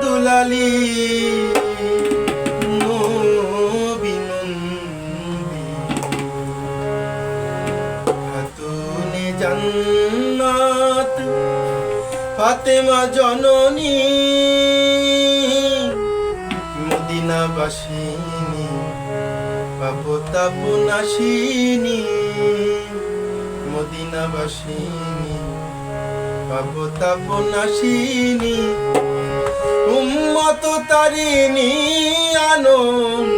দুলালি জন্নাত ফাতেমা জননী মদিনাবাসিনী পাপতাপনাশিনী মদিনাবাসিনী পাপতাপনাশিনী তো তারিণী আনন্দ।